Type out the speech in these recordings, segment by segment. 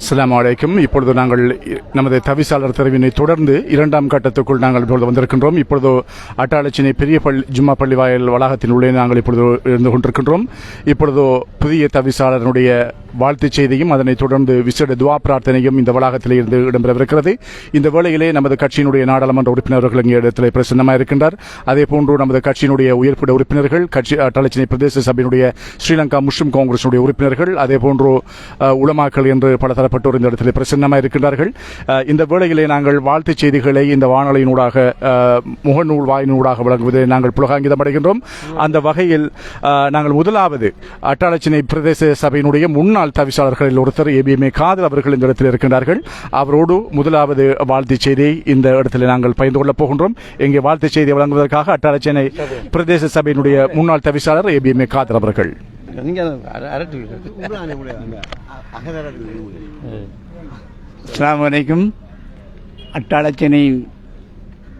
அஸ்லாம் அலைக்கும். இப்பொழுது நாங்கள் நமது தவிசாளர் தெரிவினை தொடர்ந்து இரண்டாம் கட்டத்துக்குள் நாங்கள் இப்பொழுது வந்திருக்கின்றோம். இப்பொழுது அட்டாளச்சினை பெரிய பள்ளி ஜும்மா பள்ளி வாயில் வளாகத்தின் உள்ளே நாங்கள் இப்பொழுது இருந்து கொண்டிருக்கின்றோம். இப்பொழுது புதிய தவிசாளருடைய வாழ்த்துச் செய்தியும் அதனைத் தொடர்ந்து விசேட துவா பிரார்த்தனையும் இந்த வளாகத்தில் இருந்து இடம்பெறவிருக்கிறது. இந்த வேளையிலே நமது கட்சியினுடைய நாடாளுமன்ற உறுப்பினர்கள் இங்கே இடத்திலே பிரசன்னமாக இருக்கின்றார். அதே போன்று நமது கட்சியினுடைய உயர்ப்பிட உறுப்பினர்கள் கட்சி அட்டாளச்சினை பிரதேச சபையினுடைய ஸ்ரீலங்கா முஸ்லிம் காங்கிரசுடைய உறுப்பினர்கள் அதே போன்று அஹ், உலமாக்கள் என்று பலதரப்பட்டோர் இந்த இடத்திலே பிரசன்னமாக இருக்கின்றார்கள். இந்த வேளையிலே நாங்கள் வாழ்த்துச் செய்திகளை இந்த வானொலியினூடாக முகநூல் வாயினூடாக வழங்குவதை நாங்கள் புலகாங்கிதம் அடைகின்றோம் அந்த வகையில் நாங்கள் முதலாவது அட்டாளச்சினை பிரதேச சபையினுடைய முன்னாள் தவிசாளர்களில் ஒருத்தர் ஏபிஎம்ஏ காதல் அவர்கள் இந்த இடத்தில் இருக்கின்றார்கள். அவரோடு முதலாவது வாழ்த்துச் செய்தியை இந்த இடத்தில் நாங்கள் பகிர்ந்து கொள்ளப் போகின்றோம். இங்கே வாழ்த்துச் செய்தியை வழங்குவதற்காக அட்டாளச்சினை பிரதேச சபையினுடைய முன்னாள் தவிசாளர் ஏபிஎம்ஏ காதல் அவர்கள். அஸ்லாம் வலைக்கும் அட்டாளச்சனை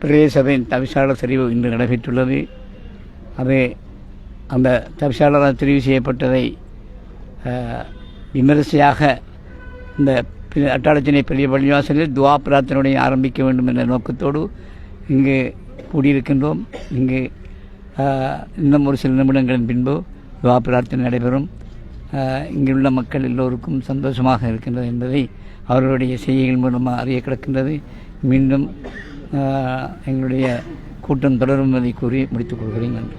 பிரதேச சபையின் தவிசாளர் தெரிவு இன்று நடைபெற்றுள்ளது. அது அந்த தவிசாளரால் தெரிவு செய்யப்பட்டதை விமரிசையாக இந்த அட்டாளச்சனை பெரிய பள்ளிவாசலில் துவா பிரார்த்தனையுடைய ஆரம்பிக்க வேண்டும் என்ற நோக்கத்தோடு இங்கு கூடியிருக்கின்றோம். இங்கு இன்னும் ஒரு சில நிமிடங்களின் பின்பு துவா பிரார்த்தனை நடைபெறும். இங்குள்ள மக்கள் எல்லோருக்கும் சந்தோஷமாக இருக்கின்றது என்பதை அவர்களுடைய செய்திகள் மூலமாக அறிய கிடக்கின்றது. மீண்டும் எங்களுடைய கூட்டம் தொடரும் என்பதை கூறி முடித்துக் கொள்கிறேன். நன்றி.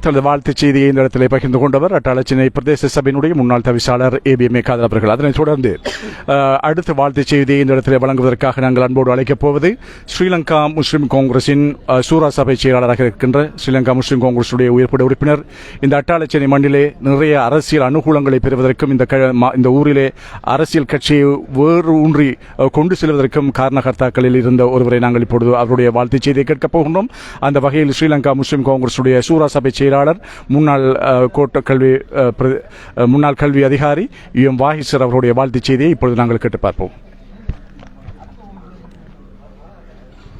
தனது வாழ்த்துச் செய்தியை இந்த இடத்திலே பகிர்ந்து கொண்டவர் அட்டாளச்சினை பிரதேச சபையினுடைய முன்னாள் தவிசாளர் ஏபிஎம் காதல் அவர்கள். அதனைத் தொடர்ந்து அடுத்த வாழ்த்துச் செய்தியை இந்த இடத்திலே வழங்குவதற்காக நாங்கள் அன்போடு அழைக்கப் போவது ஸ்ரீலங்கா முஸ்லிம் காங்கிரசின் சூரா சபை செயலாளராக இருக்கின்ற ஸ்ரீலங்கா முஸ்லிம் காங்கிரசுடைய உயர்பட உறுப்பினர். இந்த அட்டாளச்சினை மண்ணிலே நிறைய அரசியல் அனுகூலங்களை பெறுவதற்கும் இந்த க- இந்த ஊரிலே அரசியல் கட்சியை வேறு ஊன்றி கொண்டு செல்வதற்கும் காரணகர்த்தாக்களில் இருந்த ஒருவரை நாங்கள் இப்பொழுது அவருடைய வாழ்த்துச் செய்தியை கேட்கப் போகின்றோம். அந்த வகையில் ஸ்ரீலங்கா முஸ்லிம் காங்கிரசுடைய சூரா சபை செயலாளர் முன்னாள் கோட்ட கல்வி முன்னாள் கல்வி அதிகாரி யு எம் வாகிசர் அவருடைய வாழ்த்துச் செய்தியை இப்பொழுது நாங்கள் கேட்டு பார்ப்போம்.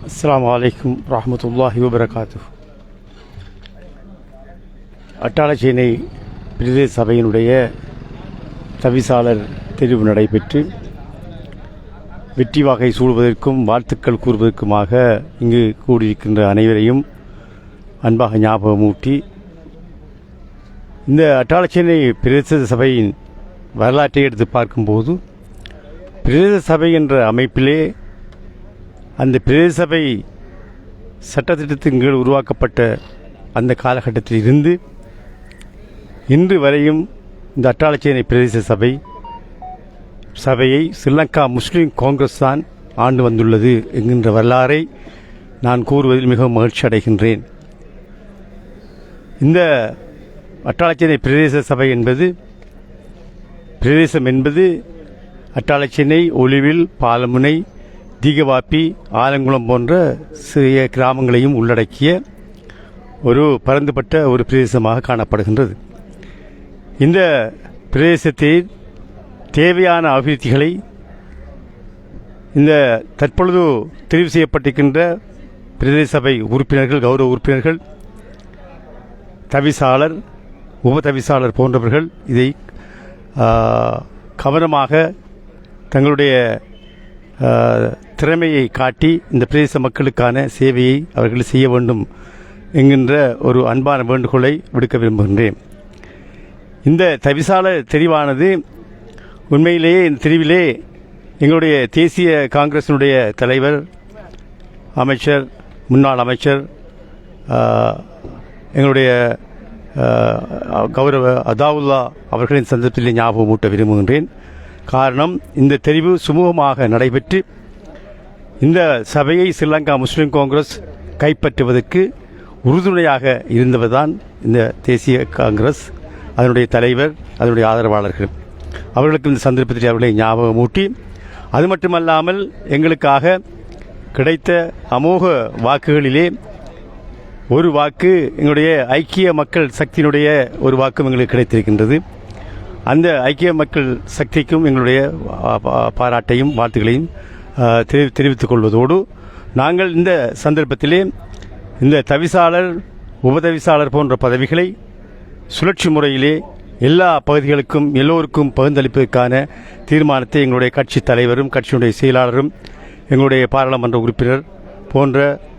அஸ்லாம் அலைக்கும் ரஹமத்துல்லாஹி வபரகாத்து அட்டாளச்சேனை பிரதேச சபையினுடைய தவிசாளர் தெரிவு நடைபெற்று வெற்றி வாகை சூடுவதற்கும் வாழ்த்துக்கள் கூறுவதற்குமாக இங்கு கூடியிருக்கின்ற அனைவரையும் அன்பாக ஞாபகமூட்டி இந்த அட்டாளச்சேனை பிரதேச சபையின் வரலாற்றை எடுத்து பார்க்கும்போது பிரதேச சபை என்ற அமைப்பிலே அந்த பிரதேச சபை சட்டத்திட்டத்தின் கீழ் உருவாக்கப்பட்ட அந்த காலகட்டத்தில் இருந்து இன்று வரையும் இந்த அட்டாளச்சேனை பிரதேச சபை சபையை ஸ்ரீலங்கா முஸ்லீம் காங்கிரஸ் தான் ஆண்டு வந்துள்ளது என்கின்ற வரலாறை நான் கூறுவதில் மிகவும் மகிழ்ச்சி அடைகின்றேன் இந்த அட்டாளச்சேனை பிரதேச சபை என்பது பிரதேசம் என்பது அட்டாளச்சேனை ஒளிவில் பாலமுனை தீகவாப்பி ஆலங்குளம் போன்ற சிறிய கிராமங்களையும் உள்ளடக்கிய ஒரு பரந்துபட்ட ஒரு பிரதேசமாக காணப்படுகின்றது. இந்த பிரதேசத்தில் தேவையான அபிவிருத்திகளை இந்த தற்பொழுது தெரிவு செய்யப்பட்டிருக்கின்ற பிரதேச சபை உறுப்பினர்கள் கௌரவ உறுப்பினர்கள் தவிசாளர் உப தவிசாளர் போன்றவர்கள் இதை கவனமாக தங்களுடைய திறமையை காட்டி இந்த பிரதேச மக்களுக்கான சேவையை அவர்கள் செய்ய வேண்டும் என்கின்ற ஒரு அன்பான வேண்டுகோளை விடுக்க விரும்புகின்றேன். இந்த தவிசாளர் தெரிவானது உண்மையிலேயே இந்த தெரிவிலே எங்களுடைய தேசிய காங்கிரசினுடைய தலைவர் அமைச்சர் முன்னாள் அமைச்சர் எங்களுடைய கௌரவ அதாவுல்லா அவர்களின் சந்தர்ப்பத்தில் ஞாபகமூட்ட விரும்புகின்றேன். காரணம் இந்த தெரிவு சுமூகமாக நடைபெற்று இந்த சபையை ஸ்ரீலங்கா முஸ்லிம் காங்கிரஸ் கைப்பற்றுவதற்கு உறுதுணையாக இருந்தவர்தான் இந்த தேசிய காங்கிரஸ் அதனுடைய தலைவர் அதனுடைய ஆதரவாளர்கள். அவர்களுக்கு இந்த சந்தர்ப்பத்தில் அவர்களை ஞாபகமூட்டி அது மட்டுமல்லாமல் எங்களுக்காக கிடைத்த அமோக வாக்குகளிலே ஒரு வாக்கு எங்களுடைய ஐக்கிய மக்கள் சக்தியினுடைய ஒரு வாக்கும் எங்களுக்கு கிடைத்திருக்கின்றது. அந்த ஐக்கிய மக்கள் சக்திக்கும் எங்களுடைய பாராட்டையும் வாழ்த்துக்களையும் தெரி- தெரிவித்துக் கொள்வதோடு நாங்கள் இந்த சந்தர்ப்பத்திலே இந்த தவிசாளர் உபதவிசாளர் போன்ற பதவிகளை சுழற்சி முறையிலே எல்லா பகுதிகளுக்கும் எல்லோருக்கும் பகிர்ந்தளிப்பதற்கான தீர்மானத்தை எங்களுடைய கட்சி தலைவரும் கட்சியினுடைய செயலாளரும் எங்களுடைய பாராளுமன்ற உறுப்பினர் போன்ற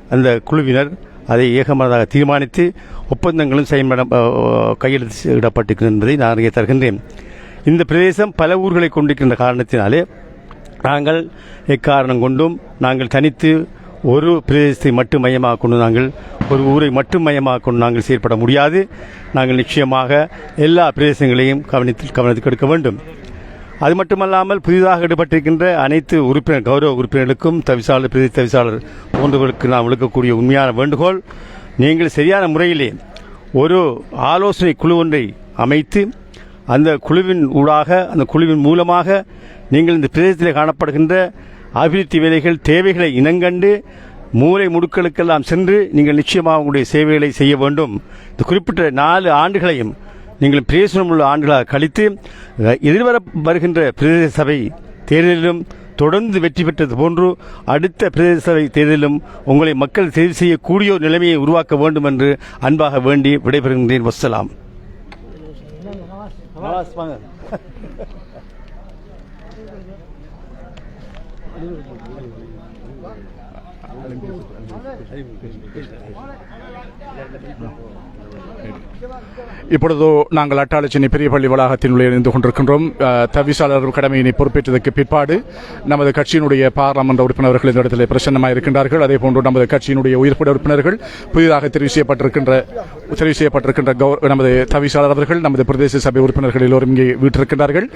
அந்த குழுவினர் அதை ஏகமனதாக தீர்மானித்து ஒப்பந்தங்களும் செயல்பட கையெழுத்திடப்பட்டிருக்கிறது என்பதை நான் அறிய தருகின்றேன். இந்த பிரதேசம் பல ஊர்களை கொண்டிருக்கின்ற காரணத்தினாலே நாங்கள் எக்காரணம் கொண்டும் நாங்கள் தனித்து ஒரு பிரதேசத்தை மட்டும் மையமாக கொண்டு நாங்கள் ஒரு ஊரை மட்டும் மையமாக கொண்டு நாங்கள் செயற்பட முடியாது. நாங்கள் நிச்சயமாக எல்லா பிரதேசங்களையும் கவனித்து கவனத்துக்கு எடுக்க வேண்டும். அது மட்டுமல்லாமல் புதிதாக ஈடுபட்டிருக்கின்ற அனைத்து உறுப்பினர் கௌரவ உறுப்பினர்களுக்கும் தவிசாளர் பிரதி தவிசாளர் போன்றவர்களுக்கு நாம் விழுக்கக்கூடிய உண்மையான வேண்டுகோள் நீங்கள் சரியான முறையிலே ஒரு ஆலோசனை குழு ஒன்றை அமைத்து அந்த குழுவின் ஊடாக அந்த குழுவின் மூலமாக நீங்கள் இந்த பிரதேசத்தில் காணப்படுகின்ற அபிவிருத்தி வேலைகள் தேவைகளை இனங்கண்டு மூளை முடுக்களுக்கெல்லாம் சென்று நீங்கள் நிச்சயமாக உங்களுடைய சேவைகளை செய்ய வேண்டும். இந்த குறிப்பிட்ட நாலு ஆண்டுகளையும் நீங்கள் பிரயோசனம் உள்ள ஆண்டுகளாக கழித்து எதிர்வர வருகின்ற பிரதேச சபை தேர்தலிலும் தொடர்ந்து வெற்றி பெற்றது போன்று அடுத்த பிரதேச சபை தேர்தலிலும் உங்களை மக்கள் தெரிவு செய்யக்கூடிய ஒரு நிலைமையை உருவாக்க வேண்டும் என்று அன்பாக வேண்டி விடைபெறுகின்றேன். வசலாம் இப்பொழுது நாங்கள் அட்டாளச்சினை பெரிய பள்ளி வளாகத்தினுள்ளே இருந்து கொண்டிருக்கின்றோம். தவிசாளர் கடமையினை பொறுப்பேற்றதற்கு பிற்பாடு நமது கட்சியினுடைய பாராளுமன்ற உறுப்பினர்கள் இந்த இடத்திலே பிரசன்னமாக இருக்கின்றார்கள் அதே போன்று நமது கட்சியினுடைய உயிர்ப்பிட உறுப்பினர்கள் புதிதாக தெரிவு செய்யப்பட்டிருக்கின்ற தெரிவு செய்யப்பட்டிருக்கின்ற கௌ- நமது தவிசாளர் அவர்கள் நமது பிரதேச சபை உறுப்பினர்கள் எல்லோரும் இங்கே வீட்டிருக்கின்றார்கள்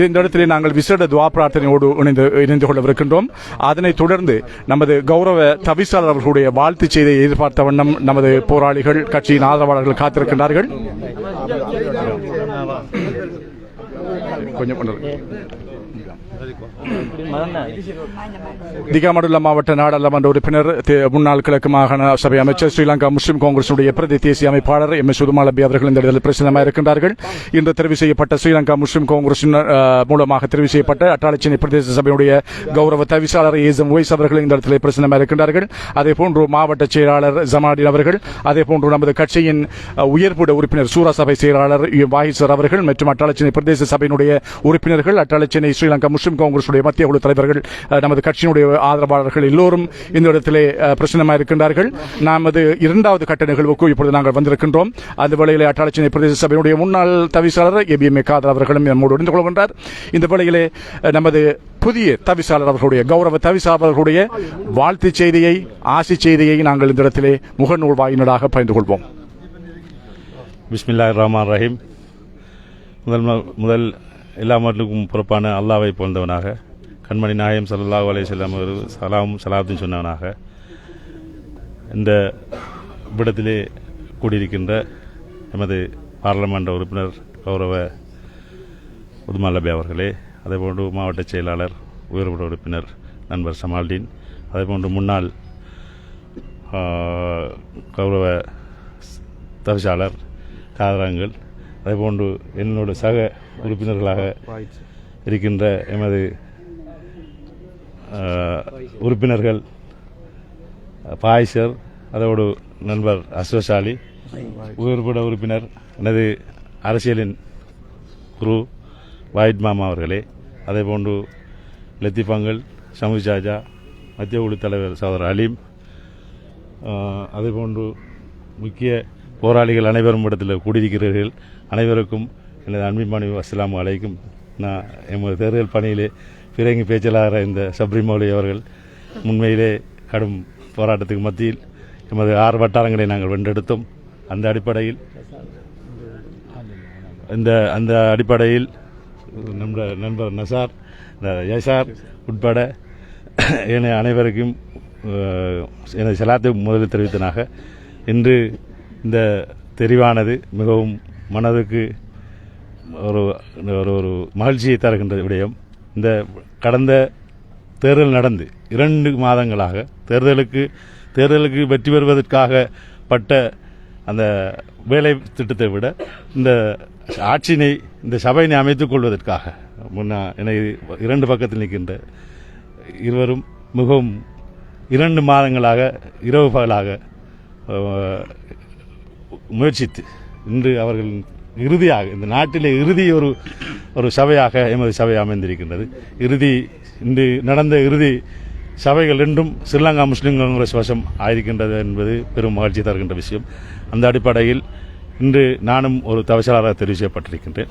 இந்த இடத்திலே நாங்கள் விசேட துவா பிரார்த்தனையோடு இணைந்து இணைந்து கொள்ளவிருக்கின்றோம். அதனைத் தொடர்ந்து நமது கௌரவ தவிசாளர் அவர்களுடைய வாழ்த்து செய்தியை எதிர்பார்த்த வண்ணம் நமது போராளிகள் கட்சியின் ஆதரவாளர்கள் காத்திருக்கின்றார்கள் கொஞ்சம் பண்ணுங்க. திகாமடுல்ல மாவட்ட நாடாளுமன்ற உறுப்பினர் முன்னாள் கிழக்கு மாகாண சபை அமைச்சர் ஸ்ரீலங்கா முஸ்லிம் காங்கிரசுடைய பிரதி தேசிய அமைப்பாளர் எம். எஸ். சுதுமாலபி அவர்கள் இந்த இடத்தில் பிரசிடமாக இருக்கின்றார்கள். இன்று தெரிவு செய்யப்பட்ட ஸ்ரீலங்கா முஸ்லிம் காங்கிரசின் மூலமாக தெரிவு செய்யப்பட்ட அட்டாளச்சினை பிரதேச சபையுடைய கௌரவ தவிசாளர் ஏசம் ஒய்ஸ் அவர்கள் இந்த இடத்தில் பிரசிடமாக இருக்கின்றார்கள். அதே போன்று மாவட்ட செயலாளர் ஜமாடின் அவர்கள் அதே போன்று நமது கட்சியின் அஹ், உயர்புட உறுப்பினர் சூரா சபை செயலாளர் வாகிசர் அவர்கள் மற்றும் அட்டாளச்சினை பிரதேச சபையினுடைய உறுப்பினர்கள் அட்டாளச்சினை ஸ்ரீலங்கா முஸ்லிம் நம்முடைய மத்திய குழு தலைவர்கள் நமது கட்சியினுடைய ஆதரவாளர்கள் எல்லோரும் இந்த இடத்திலே பிரச்சனமாக இருக்கின்றார்கள். நமது இரண்டாவது கட்ட நிகழ்வுக்கு இப்பொழுது நாங்கள் வந்திருக்கின்றோம். அந்த வேளையிலே அட்டாளச்சினை பிரதேச சபையினுடைய முன்னாள் தவிசாளர் எபிஎம் காதர் அவர்களும் நம்மோடு இணைந்து கொள்கின்றார். இந்த வேளையிலே நமது புதிய தவிசாளர் அவர்களுடைய கௌரவ தவிசாளர் அவர்களுடைய வாழ்த்து செய்தியை ஆசி செய்தியை நாங்கள் இந்த இடத்திலே முகநூல் வாயினராக பகிர்ந்து கொள்வோம். பிஸ்மில்லா ரஹ்மான் ரஹீம். முதல் முதல் எல்லா மக்களுக்கும் பொறுப்பான அல்லாவை போன்றவனாக கண்மணி நாயம் ஸல்லல்லாஹு அலைஹி வஸல்லம் அவர்கள் சலாம் சலாத்தும் சொன்னவனாக இந்த விடத்திலே கூடியிருக்கின்ற எமது பாராளுமன்ற உறுப்பினர் கௌரவ உதுமாலபி அவர்களே அதேபோன்று மாவட்ட செயலாளர் உயர்பட உறுப்பினர் நண்பர் சமால்டீன் அதேபோன்று முன்னாள் கௌரவ தவிசாளர் காதரங்கள் அதேபோன்று என்னோட சக உறுப்பினர்களாக இருக்கின்ற எமது உறுப்பினர்கள் பாய்சர் அதோடு நண்பர் அஸ்வசாலி உயர்பட உறுப்பினர் எனது அரசியலின் குரு வாயிட் மாமா அவர்களே அதேபோன்று லத்திஃபங்கள் ஷமுஜாஜா மத்திய குழு தலைவர் சகோதரர் அலீம் அதே போன்று முக்கிய போராளிகள் அனைவரும் இடத்தில் கூடியிருக்கிறீர்கள். அனைவருக்கும் எனது அன்பின் மனைவி அஸ்ஸலாமு அலைக்கும். நான் எமது தேர்தல் பணியிலே பிறங்கி பேச்சலாகிற இந்த சப்ரிமௌலி அவர்கள் உண்மையிலே கடும் போராட்டத்துக்கு மத்தியில் எமது ஆறு வட்டாரங்களை நாங்கள் வென்றெடுத்தோம். அந்த அடிப்படையில் இந்த அந்த அடிப்படையில் நம்ம நண்பர் நசார் இந்த யசார் உட்பட என அனைவருக்கும் எனது செலாத்தை முதலில் தெரிவித்தனாக இன்று இந்த தெரிவானது மிகவும் மனதுக்கு ஒரு ஒரு ஒரு மகிழ்ச்சியை தருகின்ற விடயம். இந்த கடந்த தேர்தல் நடந்து இரண்டு மாதங்களாக தேர்தலுக்கு தேர்தலுக்கு வெற்றி பெறுவதற்காக பட்ட அந்த வேலை திட்டத்தை விட இந்த ஆட்சியினை இந்த சபையினை அமைத்துக் கொள்வதற்காக முன்னா என்னை இரண்டு பக்கத்தில் நிற்கின்ற இருவரும் மிகவும் இரண்டு மாதங்களாக இரவு பகலாக முயற்சித்து இன்று அவர்கள் இறுதியாக இந்த நாட்டிலே இறுதி ஒரு ஒரு சபையாக எமது சபை அமைந்திருக்கின்றது. இறுதி இன்று நடந்த இறுதி சபைகள் ரெண்டும் ஸ்ரீலங்கா முஸ்லீம் காங்கிரஸ் வசம் ஆயிருக்கின்றது என்பது பெரும் மகிழ்ச்சி தருகின்ற விஷயம். அந்த அடிப்படையில் இன்று நானும் ஒரு தவசலாளராக தெரிவு செய்யப்பட்டிருக்கின்றேன்.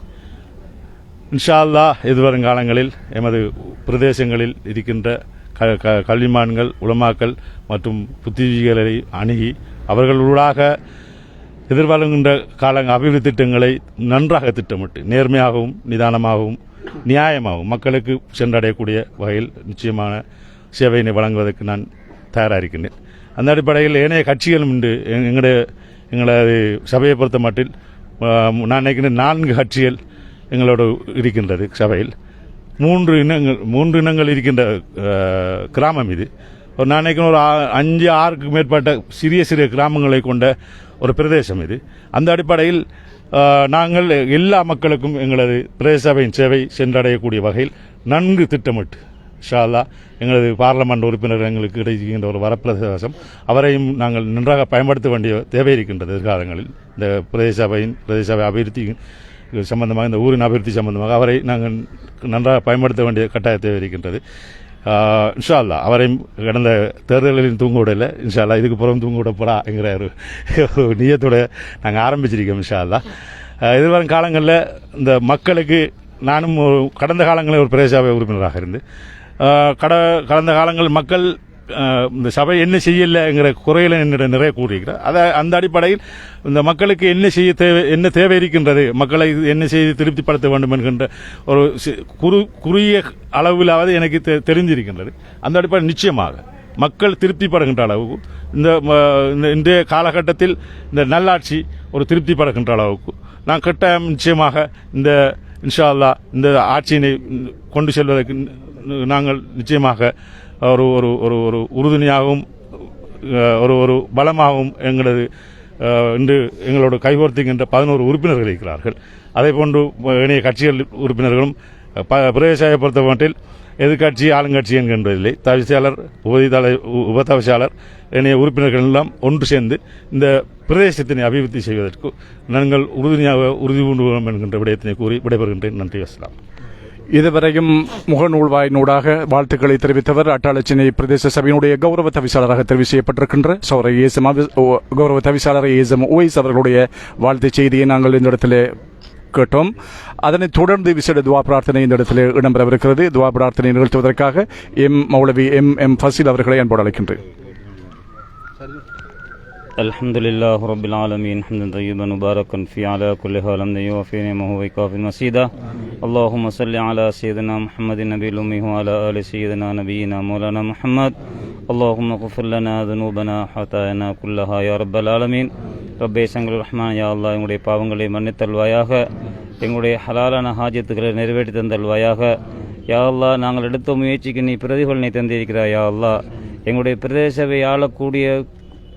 இன்ஷா அல்லாஹ் எதிர்வரும் காலங்களில் எமது பிரதேசங்களில் இருக்கின்ற க க கல்விமான்கள் உளமாக்கள் மற்றும் புத்திஜீவிகளை அணுகி அவர்களூடாக எதிர்வருகின்ற கால அபிவிருத்தி திட்டங்களை நன்றாக திட்டமிட்டு நேர்மையாகவும் நிதானமாகவும் நியாயமாகவும் மக்களுக்கு சென்றடையக்கூடிய வகையில் நிச்சயமான சேவையினை வழங்குவதற்கு நான் தயாராக இருக்கின்றேன் அந்த அடிப்படையில் ஏனைய கட்சிகளும் இன்று எங்களுடைய எங்களது சபையை பொறுத்த மட்டில் நான் நினைக்கிறேன் நான்கு கட்சிகள் எங்களோடு இருக்கின்றது சபையில். மூன்று இனங்கள் மூன்று இனங்கள் இருக்கின்ற கிராமம் இது. ஒரு நான் நினைக்கிறேன் ஒரு அஞ்சு ஆறுக்கு மேற்பட்ட சிறிய சிறிய கிராமங்களை கொண்ட ஒரு பிரதேசம் இது. அந்த அடிப்படையில் நாங்கள் எல்லா மக்களுக்கும் எங்களது பிரதேச சபையின் சேவை சென்றடையக்கூடிய வகையில் நன்கு திட்டமிட்டு ஷாலா எங்களது பார்லமெண்ட் உறுப்பினர் எங்களுக்கு கிடைக்கின்ற ஒரு வரப்பிரதேசம் அவரையும் நாங்கள் நன்றாக பயன்படுத்த வேண்டிய தேவை இருக்கின்றது எதிர்காலங்களில். இந்த பிரதேச சபையின் பிரதேச சபை அபிவிருத்தி சம்பந்தமாக இந்த ஊரின் அபிவிருத்தி சம்பந்தமாக அவரை நாங்கள் நன்றாக பயன்படுத்த வேண்டிய கட்டாய தேவை இருக்கின்றது. இன்ஷா அல்லாஹ் அவரையும் கடந்த தேர்தல்களில் தூங்க விடல இன்ஷா இதுக்கு புறம் தூங்க விட என்கிற ஒரு ஒரு நியத்தோட நாங்கள் ஆரம்பிச்சிருக்கோம் இன்ஷா அல்லாஹ் எதிர்வரும் காலங்களில் இந்த மக்களுக்கு நானும் கடந்த காலங்களில் ஒரு பிரதேசாவை உறுப்பினராக இருந்து கட கடந்த காலங்கள் மக்கள் இந்த சபை என்ன செய்யலைங்கிற குறையில என்னிடம் நிறைய கூறியிருக்கிறார். அதை அந்த அடிப்படையில் இந்த மக்களுக்கு என்ன செய்ய தேவை என்ன தேவை இருக்கின்றது மக்களை என்ன செய்து திருப்திப்படுத்த வேண்டும் என்கின்ற ஒரு குறு குறுகிய அளவிலாவது எனக்கு தெ- தெரிஞ்சிருக்கின்றது அந்த அடிப்படையில் நிச்சயமாக மக்கள் திருப்திப்படுகின்ற அளவுக்கு இந்த இந்த இன்றைய காலகட்டத்தில் இந்த நல்லாட்சி ஒரு திருப்திப்படுகின்ற அளவுக்கு நான் கட்டாயம் நிச்சயமாக இந்த இன்ஷா அல்லாஹ் இந்த ஆட்சியினை கொண்டு செல்வதற்கு நாங்கள் நிச்சயமாக ஒரு ஒரு ஒரு ஒரு உறுதுணையாகவும் ஒரு ஒரு பலமாகவும் எங்களது இன்று எங்களோடு கைகோர்த்துகின்ற பதினோரு உறுப்பினர்கள் இருக்கிறார்கள். அதே போன்று இணைய கட்சிகள் உறுப்பினர்களும் ப- பிரதேசத்தை பொறுத்த மட்டில் எதிர்கட்சி ஆளுங்கட்சி என்கின்றதில்லை தவிசாளர் உபதி தலை உப தவிசாளர் இணைய உறுப்பினர்கள் எல்லாம் ஒன்று சேர்ந்து இந்த பிரதேசத்தினை அபிவிருத்தி செய்வதற்கு நாங்கள் உறுதுணையாக உறுதி பூண்டுவோம் என்கின்ற விடயத்தினை கூறி விடைபெறுகின்றேன். நன்றி வசலாம். இதுவரையும் முகநூல் வாயினூடாக வாழ்த்துக்களை தெரிவித்தவர் அட்டாளச்சினை பிரதேச சபையினுடைய கௌரவ தவிசாளராக தெரிவு செய்யப்பட்டிருக்கின்ற சௌர ஏசம் கௌரவ தவிசாளர் ஏசம் ஓய்ஸ் அவர்களுடைய வாழ்த்து செய்தியை நாங்கள் இந்த இடத்துல கேட்டோம். அதனைத் தொடர்ந்து விசேட துவா பிரார்த்தனை இந்த இடத்தில் இடம்பெறவிருக்கிறது. துவா பிரார்த்தனை நிகழ்த்துவதற்காக எம் மௌலவி எம் எம் ஃபசீல் அவர்களை அன்போடு அழைக்கின்றேன். الحمد لله رب العالمين حمدا طيبا مباركا في على كل حال حمدا يوفي نعمه ويكافي مزيدا اللهم صل على سيدنا محمد النبي الأمي وعلى آل سيدنا نبينا مولانا محمد اللهم اغفر لنا ذنوبنا حتانا كلها يا رب العالمين ரப்பே சங்கல் ரஹ்மான் யா அல்லாஹ் எங்களுடைய பாவங்களை மன்னித்தல்வாயாக எங்களுடைய ஹலாலான ஹாஜத்துக்களை நிறைவேற்றி தந்தல்வாயாக யா அல்லாஹ் நாங்கள் எடுத்த முயற்சிக்கு நீ பிரதிபலனை தந்திருக்கிறாய் யா அல்லாஹ் எங்களுடைய பிரதேசவை ஆளக்கூடிய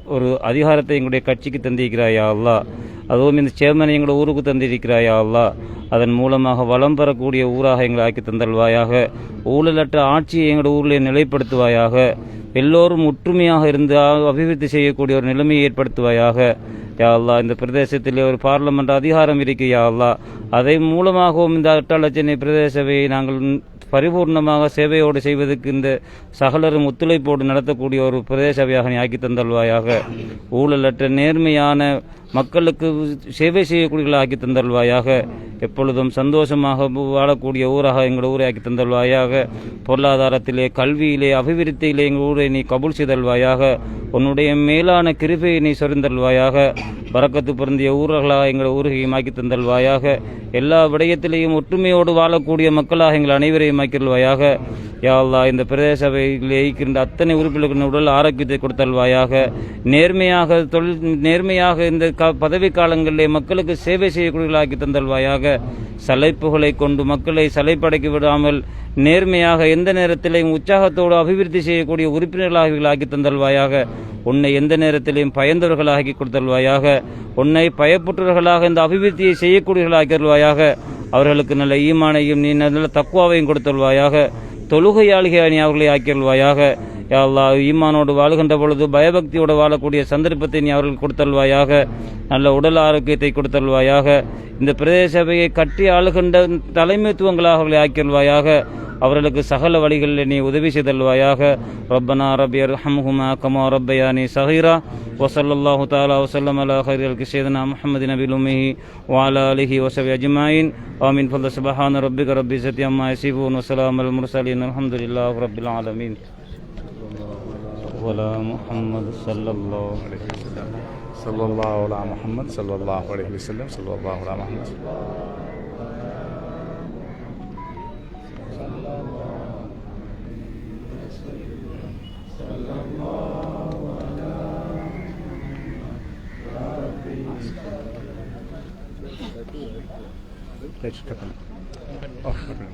ஒரு அதிகாரத்தை எங்களுடைய கட்சிக்கு தந்திருக்கிறாயா அல்லா. அதுவும் இந்த சேர்மனை எங்களோட ஊருக்கு தந்திருக்கிறாயா அல்லா. அதன் மூலமாக வளம் பெறக்கூடிய ஊராக எங்களை ஆக்கி தந்தல்வாயாக. ஊழலற்ற ஆட்சியை எங்களோட ஊரில் நிலைப்படுத்துவாயாக. எல்லோரும் ஒற்றுமையாக இருந்து அபிவிருத்தி செய்யக்கூடிய ஒரு நிலைமையை ஏற்படுத்துவாயாக. யா அல்லா இந்த பிரதேசத்தில் ஒரு பார்லமெண்ட் அதிகாரம் இருக்கு யா அல்லா. அதை மூலமாகவும் இந்த அட்டாளச்சென்னை பிரதேசவை நாங்கள் பரிபூர்ணமாக சேவையோடு செய்வதற்கு இந்த சகலரும் ஒத்துழைப்போடு நடத்தக்கூடிய ஒரு பிரதேசவையாக நீ ஆக்கி தந்தல்வாயாக. ஊழலற்ற நேர்மையான மக்களுக்கு சேவை செய்யக்கூடியவர்களாக ஆக்கி தந்தல்வாயாக எப்பொழுதும் சந்தோஷமாக வாழக்கூடிய ஊராக எங்கள் ஊரை ஆக்கி தந்தல்வாயாக பொருளாதாரத்திலே கல்வியிலே அபிவிருத்தியிலே எங்கள் ஊரை நீ கபூல் செய்தல்வாயாக உன்னுடைய மேலான கிருபையை நீ சொரிந்தல்வாயாக பறக்கத்து பிறந்திய ஊர்களாக எங்கள் ஊரையும் ஆக்கி தந்தல்வாயாக எல்லா விடயத்திலேயும் ஒற்றுமையோடு வாழக்கூடிய மக்களாக எங்கள் அனைவரையும் ஆக்கிடுவாயாக யாழ்லா இந்த பிரதேச சபையில் இருக்கின்ற அத்தனை உறுப்பினர்களின் உடல் ஆரோக்கியத்தை கொடுத்தல்வாயாக. நேர்மையாக தொழில் நேர்மையாக இந்த க பதவி காலங்களிலே மக்களுக்கு சேவை செய்யக்கூடியவர்களாக்கி தந்தல்வாயாக. சலைப்புகளை கொண்டு மக்களை சலைப்படைக்க விடாமல் நேர்மையாக எந்த நேரத்திலையும் உற்சாகத்தோடு அபிவிருத்தி செய்யக்கூடிய உறுப்பினர்களாகி தந்தல்வாயாக. உன்னை எந்த நேரத்திலையும் பயந்தவர்களாக்கி கொடுத்தல்வாயாக. உன்னை பயப்புற்றவர்களாக இந்த அபிவிருத்தியை செய்யக்கூடியவர்களாக்கிடுவாயாக அவர்களுக்கு நல்ல ஈமானையும் நீ நல்ல தக்குவாவையும் கொடுத்தல்வாயாக. தொழுகையாளிகை நீ அவர்களை ஆக்கியல்வாயாக யா ஈமானோடு வாழுகின்ற பொழுது பயபக்தியோடு வாழக்கூடிய சந்தர்ப்பத்தை நீ அவர்கள் கொடுத்தல்வாயாக நல்ல உடல் ஆரோக்கியத்தை கொடுத்தல்வாயாக இந்த பிரதேச சபையை கட்டி ஆளுகின்ற தலைமைத்துவங்களாக அவர்களை ஆக்கியல்வாயாக அவர்களுக்கு சகல வழிகளில் நீ உதவி செய்தல்வாயாக ரப்பனா ரபி அர்ஹம்ஹுமா கமா ரப்பயானி சஹீரா وصلى الله تعالى وسلم على خير الخلق سيدنا محمد نبي الأمه وعلى آله وصحبه أجمعين آمين فضل سبحان ربك رب العزة عما يصفون وسلام على المرسلين الحمد لله رب العالمين ولا محمد صلى الله عليه وسلم صلى الله على محمد صلى الله عليه وسلم صلى الله على محمد Let's step in.